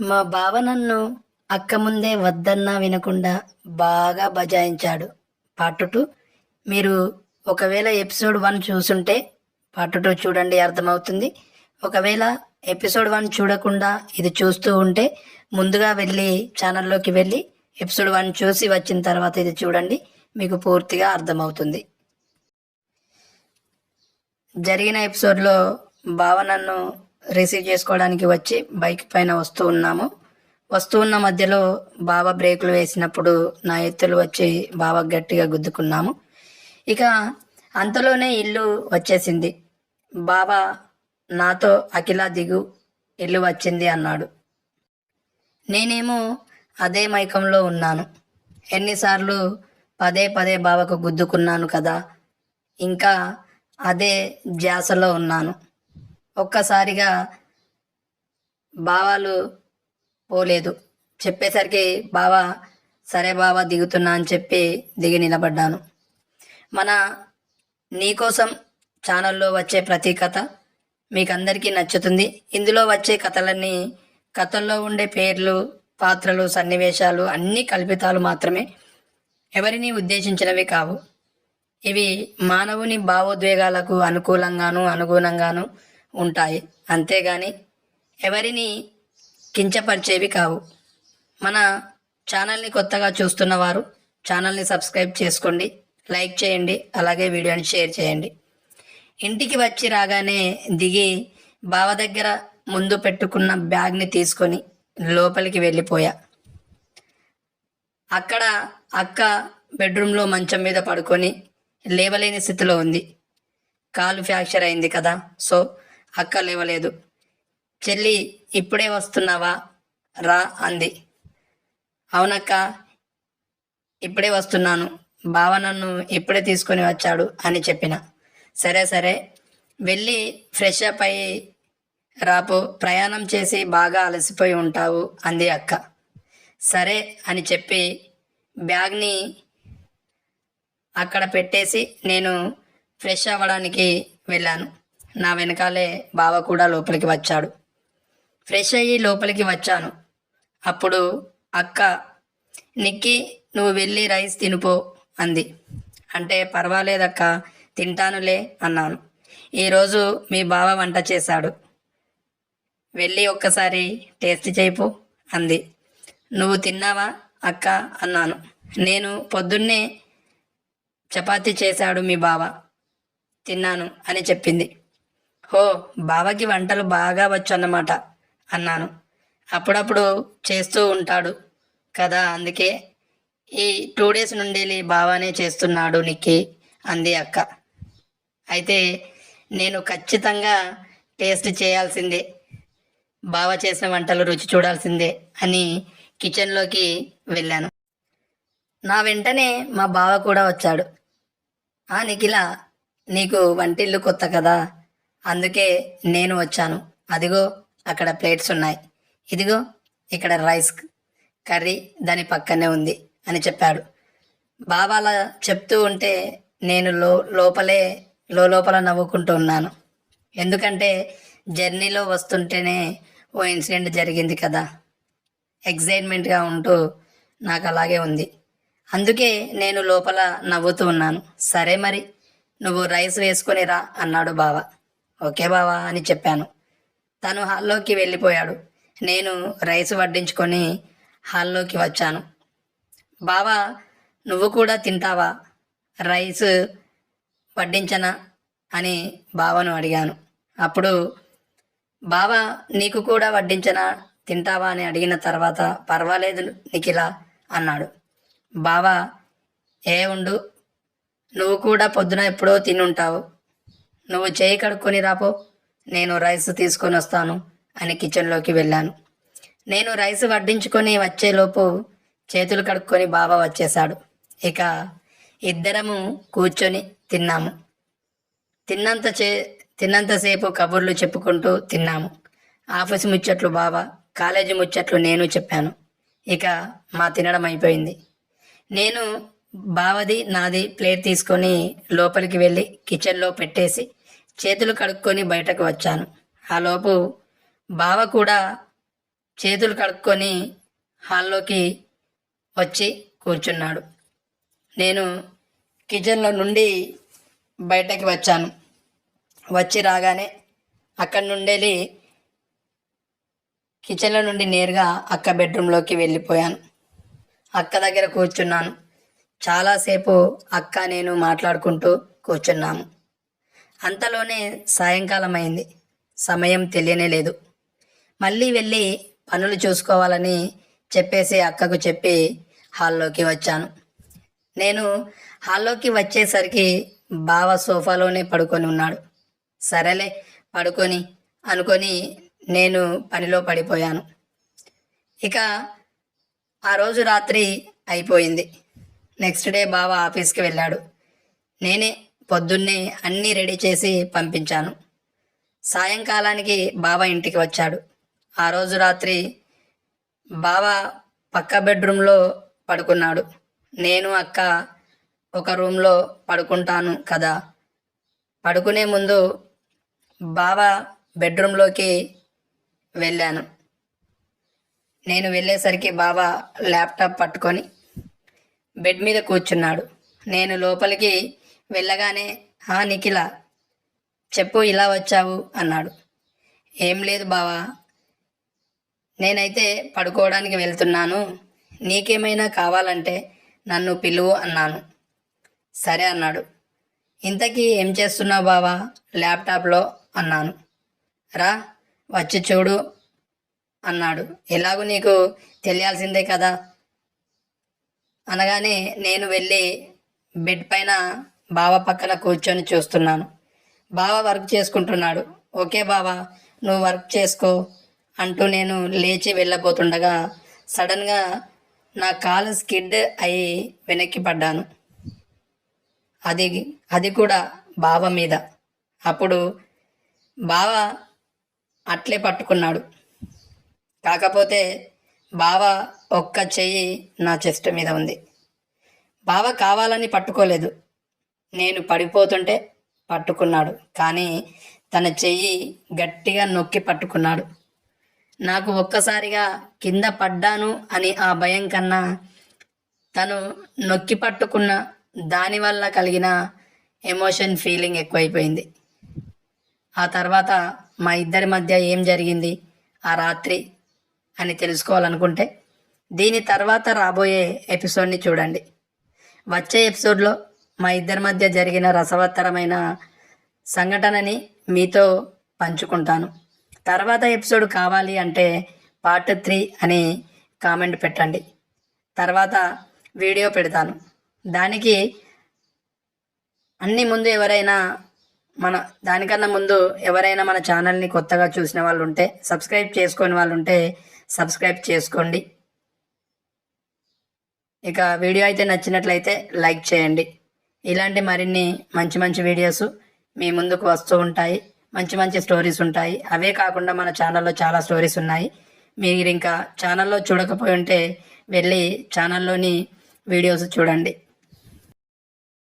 మా బావ నన్ను అక్క ముందే వద్దన్నా వినకుండా బాగా బజాయించాడు. పార్ట్ టూ మీరు ఒకవేళ ఎపిసోడ్ వన్ చూసుంటే పార్ట్ టూ చూడండి అర్థమవుతుంది. ఒకవేళ ఎపిసోడ్ వన్ చూడకుండా ఇది చూస్తూ ఉంటే ముందుగా వెళ్ళి ఛానల్లోకి వెళ్ళి ఎపిసోడ్ వన్ చూసి వచ్చిన తర్వాత ఇది చూడండి. మీకు పూర్తిగా అర్థమవుతుంది. జరిగిన ఎపిసోడ్లో భావ నన్ను రిసీవ్ చేసుకోవడానికి వచ్చి బైక్ పైన వస్తూ ఉన్నాము. వస్తూ ఉన్న మధ్యలో బావ బ్రేకులు వేసినప్పుడు నా ఎత్తులు వచ్చి బావ గట్టిగా గుద్దుకున్నాము. ఇక అంతలోనే ఇల్లు వచ్చేసింది. బావ నాతో అఖిల దిగు ఇల్లు వచ్చింది అన్నాడు. నేనేమో అదే మైకంలో ఉన్నాను. ఎన్నిసార్లు పదే పదే బావకు గుద్దుకున్నాను కదా. ఇంకా అదే ధ్యాసలో ఉన్నాను. ఒక్కసారిగా భావాలు పోలేదు. చెప్పేసరికి బావా సరే బావా దిగుతున్నా అని చెప్పి దిగి నిలబడ్డాను. మన నీకోసం ఛానల్లో వచ్చే ప్రతి కథ మీకు అందరికీ నచ్చుతుంది. ఇందులో వచ్చే కథలన్నీ కథల్లో ఉండే పేర్లు పాత్రలు సన్నివేశాలు అన్ని కల్పితాలు మాత్రమే. ఎవరిని ఉద్దేశించినవి కావు. ఇవి మానవుని భావోద్వేగాలకు అనుకూలంగాను అనుగుణంగాను ఉంటాయి. అంతేగాని ఎవరిని కించపరిచేవి కావు. మన ఛానల్ని కొత్తగా చూస్తున్న వారు ఛానల్ని సబ్స్క్రైబ్ చేసుకోండి లైక్ చేయండి అలాగే వీడియోని షేర్ చేయండి. ఇంటికి వచ్చి రాగానే దిగి బావ దగ్గర ముందు పెట్టుకున్న బ్యాగ్ని తీసుకొని లోపలికి వెళ్ళిపోయా. అక్కడ అక్క బెడ్రూమ్లో మంచం మీద పడుకొని లేవలేని స్థితిలో ఉంది. కాలు ఫ్రాక్చర్ అయింది కదా. సో అక్క లేవలేదు. చెల్లి ఇప్పుడే వస్తున్నావా? రా అంది. అవునక్క ఇప్పుడే వస్తున్నాను. బావ నన్ను ఇప్పుడే తీసుకొని వచ్చాడు అని చెప్పిన. సరే సరే. వెళ్ళి ఫ్రెష్ అప్ అయ్యి రాపు. ప్రయాణం చేసి బాగా అలసిపోయి ఉంటావు అంది అక్క. సరే అని చెప్పి బ్యాగ్ని అక్కడ పెట్టేసి నేను ఫ్రెష్ అవ్వడానికి వెళ్ళాను. నా వెనకాలే బావ కూడా లోపలికి వచ్చాడు. ఫ్రెష్ అయ్యి లోపలికి వచ్చాను. అప్పుడు అక్క నిక్కి నువ్వు వెళ్ళి రైస్ తినుపో అంది. అంటే పర్వాలేదక్క తింటానులే అన్నాను. ఈరోజు మీ బావ వంట చేశాడు. వెళ్ళి ఒక్కసారి టేస్ట్ చేయిపో అంది. నువ్వు తిన్నావా? అక్క అన్నాను. నేను పొద్దున్నే చపాతీ చేశాడు మీ బావ. తిన్నాను అని చెప్పింది. హో బావకి వంటలు బాగా వచ్చు అన్నమాట అన్నాను. అప్పుడప్పుడు చేస్తూ ఉంటాడు కదా అందుకే. ఈ టూ డేస్ నుండి బావానే చేస్తున్నాడు నిక్కి అంది అక్క. అయితే నేను ఖచ్చితంగా టేస్ట్ చేయాల్సిందే బావ చేసిన వంటలు రుచి చూడాల్సిందే అని కిచెన్లోకి వెళ్ళాను. నా వెంటనే మా బావ కూడా వచ్చాడు. ఆ నిఖిల నీకు వంటిల్లు కొత్త కదా అందుకే నేను వచ్చాను. అదిగో అక్కడ ప్లేట్స్ ఉన్నాయి. ఇదిగో ఇక్కడ రైస్ కర్రీ దాని పక్కనే ఉంది అని చెప్పాడు. బాబాల అలా చెప్తూ ఉంటే నేను లో లోపలే లోపల నవ్వుకుంటూ ఉన్నాను. ఎందుకంటే జర్నీలో వస్తుంటేనే ఓ ఇన్సిడెంట్ జరిగింది కదా. ఎగ్జైట్మెంట్గా ఉంటూ నాకు అలాగే ఉంది. అందుకే నేను లోపల నవ్వుతూ ఉన్నాను. సరే మరి నువ్వు రైస్ వేసుకొని రా అన్నాడు బావ ఓకే బావా అని చెప్పాను. తను హాల్లోకి వెళ్ళిపోయాడు. నేను రైస్ వడ్డించుకొని హాల్లోకి వచ్చాను. బావా నువ్వు కూడా తింటావా? రైస్ వడ్డించనా? అని బావను అడిగాను. అప్పుడు బావా నీకు కూడా వడ్డించనా? తింటావా? అని అడిగిన తర్వాత పర్వాలేదు నిఖిల అన్నాడు. బావా ఏ ఉండు నువ్వు కూడా పొద్దున ఎప్పుడో తినుంటావు. నువ్వు చేయి కడుక్కొని రాపో. నేను రైస్ తీసుకొని వస్తాను అని కిచెన్లోకి వెళ్ళాను. నేను రైస్ వడ్డించుకొని వచ్చేలోపు చేతులు కడుక్కొని బావ వచ్చేశాడు. ఇక ఇద్దరము కూర్చొని తిన్నాము. తిన్నంత చే తిన్నంతసేపు కబుర్లు చెప్పుకుంటూ తిన్నాము. ఆఫీస్ ముచ్చట్లు బావ కాలేజీ ముచ్చట్లు నేను చెప్పాను. ఇక మా తినడం అయిపోయింది. నేను బావది నాది ప్లేట్ తీసుకొని లోపలికి వెళ్ళి కిచెన్లో పెట్టేసి చేతులు కడుక్కొని బయటకు వచ్చాను. ఆ లోపు బావ కూడా చేతులు కడుక్కొని హాల్లోకి వచ్చి కూర్చున్నాడు. నేను కిచెన్లో నుండి బయటకి వచ్చాను. వచ్చి రాగానే అక్కడి నుండి కిచెన్లో నుండి నేరుగా అక్క బెడ్రూమ్లోకి వెళ్ళిపోయాను. అక్క దగ్గర కూర్చున్నాను. చాలాసేపు అక్క నేను మాట్లాడుకుంటూ కూర్చున్నాము. అంతలోనే సాయంకాలం అయింది సమయం తెలియనే లేదు. మళ్ళీ వెళ్ళి పనులు చూసుకోవాలని చెప్పేసి అక్కకు చెప్పి హాల్లోకి వచ్చాను. నేను హాల్లోకి వచ్చేసరికి బావ సోఫాలోనే పడుకొని ఉన్నాడు. సరేలే పడుకొని అనుకొని నేను పనిలో పడిపోయాను. ఇక ఆ రోజు రాత్రి అయిపోయింది. నెక్స్ట్ డే బావ ఆఫీస్కి వెళ్ళాడు. నేనే పొద్దున్నే అన్నీ రెడీ చేసి పంపించాను. సాయంకాలానికి బావ ఇంటికి వచ్చాడు. ఆ రోజు రాత్రి బావ పక్క బెడ్రూమ్లో పడుకున్నాడు. నేను అక్క ఒక రూమ్లో పడుకుంటాను కదా. పడుకునే ముందు బావ బెడ్రూమ్లోకి వెళ్ళాను. నేను వెళ్ళేసరికి బావ ల్యాప్టాప్ పట్టుకొని బెడ్ మీద కూర్చున్నాడు. నేను లోపలికి వెళ్ళగానే హా నిఖిల చెప్పు ఇలా వచ్చావు అన్నాడు. ఏం లేదు బావా నేనైతే పడుకోవడానికి వెళ్తున్నాను నీకేమైనా కావాలంటే నన్ను పిలువు అన్నాను. సరే అన్నాడు. ఇంతకీ ఏం చేస్తున్నావు బావా? ల్యాప్టాప్లో అన్నాను. రా వచ్చి చూడు అన్నాడు. ఎలాగూ నీకు తెలియాల్సిందే కదా అనగానే నేను వెళ్ళి బెడ్ పైన బావ పక్కన కూర్చొని చూస్తున్నాను. బావ వర్క్ చేసుకుంటున్నాడు. ఓకే బావా నువ్వు వర్క్ చేసుకో అంటూ నేను లేచి వెళ్ళబోతుండగా సడన్గా నా కాలు స్కిడ్ అయి వెనక్కి పడ్డాను. అది అది కూడా బావ మీద. అప్పుడు బావ అట్లే పట్టుకున్నాడు. కాకపోతే బావ ఒక్క చెయ్యి నా చెస్ట్ మీద ఉంది. బావ కావాలని పట్టుకోలేదు. నేను పడిపోతుంటే పట్టుకున్నాడు. కానీ తన చెయ్యి గట్టిగా నొక్కి పట్టుకున్నాడు. నాకు ఒక్కసారిగా కింద పడ్డాను అని ఆ భయం కన్నా తను నొక్కి పట్టుకున్న దానివల్ల కలిగిన ఎమోషన్ ఫీలింగ్ ఎక్కువైపోయింది. ఆ తర్వాత మా ఇద్దరి మధ్య ఏం జరిగింది? ఆ రాత్రి అని తెలుసుకోవాలనుకుంటే దీని తర్వాత రాబోయే ఎపిసోడ్ని చూడండి. వచ్చే ఎపిసోడ్లో మా ఇద్దరి మధ్య జరిగిన రసవత్తరమైన సంఘటనని మీతో పంచుకుంటాను. తర్వాత ఎపిసోడ్ కావాలి అంటే పార్ట్ త్రీ అని కామెంట్ పెట్టండి. తర్వాత వీడియో పెడతాను. దానికి అన్ని ముందు ఎవరైనా మన దానికన్నా ముందు ఎవరైనా మన ఛానల్ని కొత్తగా చూసిన వాళ్ళు ఉంటే సబ్స్క్రైబ్ చేసుకొని వాళ్ళు ఉంటే సబ్స్క్రైబ్ చేసుకోండి. ఇక వీడియో అయితే నచ్చినట్లయితే లైక్ చేయండి. ఇలాంటి మరిన్ని మంచి మంచి వీడియోస్ మీ ముందుకు వస్తూ ఉంటాయి. మంచి మంచి స్టోరీస్ ఉంటాయి. అవే కాకుండా మన ఛానల్లో చాలా స్టోరీస్ ఉన్నాయి. మీరు ఇంకా ఛానల్లో చూడకపోయి ఉంటే వెళ్ళి ఛానల్లోని వీడియోస్ చూడండి.